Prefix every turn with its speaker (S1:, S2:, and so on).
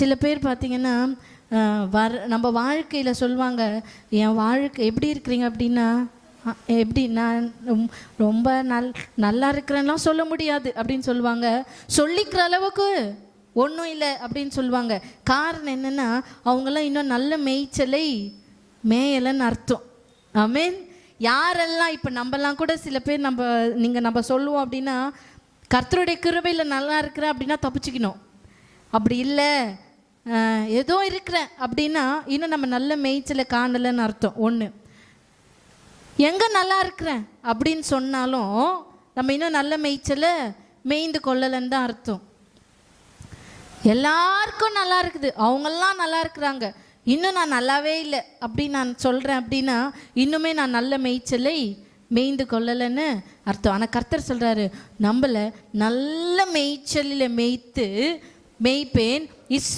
S1: சில பேர் பார்த்தீங்கன்னா வர நம்ம வாழ்க்கையில் சொல்லுவாங்க என் வாழ்க்கை எப்படி இருக்கிறீங்க? அப்படின்னா எப்படி நான் ரொம்ப நல் நல்லா இருக்கிறேன்லாம் சொல்ல முடியாது அப்படின்னு சொல்லுவாங்க சொல்லிக்கிற அளவுக்கு ஒன்றும் இல்லை அப்படின்னு சொல்லுவாங்க காரணம் என்னென்னா அவங்கெல்லாம் இன்னும் நல்ல மேய்ச்சலை மேயலைன்னு அர்த்தம். ஆமென் யாரெல்லாம் இப்போ நம்மலாம் கூட சில பேர் நம்ம நீங்கள் நம்ம சொல்லுவோம் அப்படின்னா கர்த்தருடைய கிருபையில் நல்லா இருக்கிறேன் அப்படின்னா தப்பிச்சுக்கணும். அப்படி இல்லை. ஏதோ இருக்கிறேன். அப்படின்னா இன்னும் நம்ம நல்ல மேய்ச்சலை காணலைன்னு அர்த்தம். ஒன்று எங்கே நல்லா இருக்கிறேன்? அப்படின்னு சொன்னாலும் நம்ம இன்னும் நல்ல மேய்ச்சலை மேய்ந்து கொள்ளலைன்னு தான் அர்த்தம். எல்லாருக்கும் நல்லா இருக்குது. அவங்கெல்லாம் நல்லா இருக்கிறாங்க. இன்னும் நான் நல்லாவே இல்லை. அப்படின்னு நான் சொல்கிறேன் அப்படின்னா இன்னுமே நான் நல்ல மேய்ச்சலை மேய்ந்து கொள்ளலைன்னு அர்த்தம். ஆனால் கர்த்தர் சொல்கிறாரு நம்மளை நல்ல மேய்ச்சலில் மேய்த்து மேய்ப்பேன். இஸ்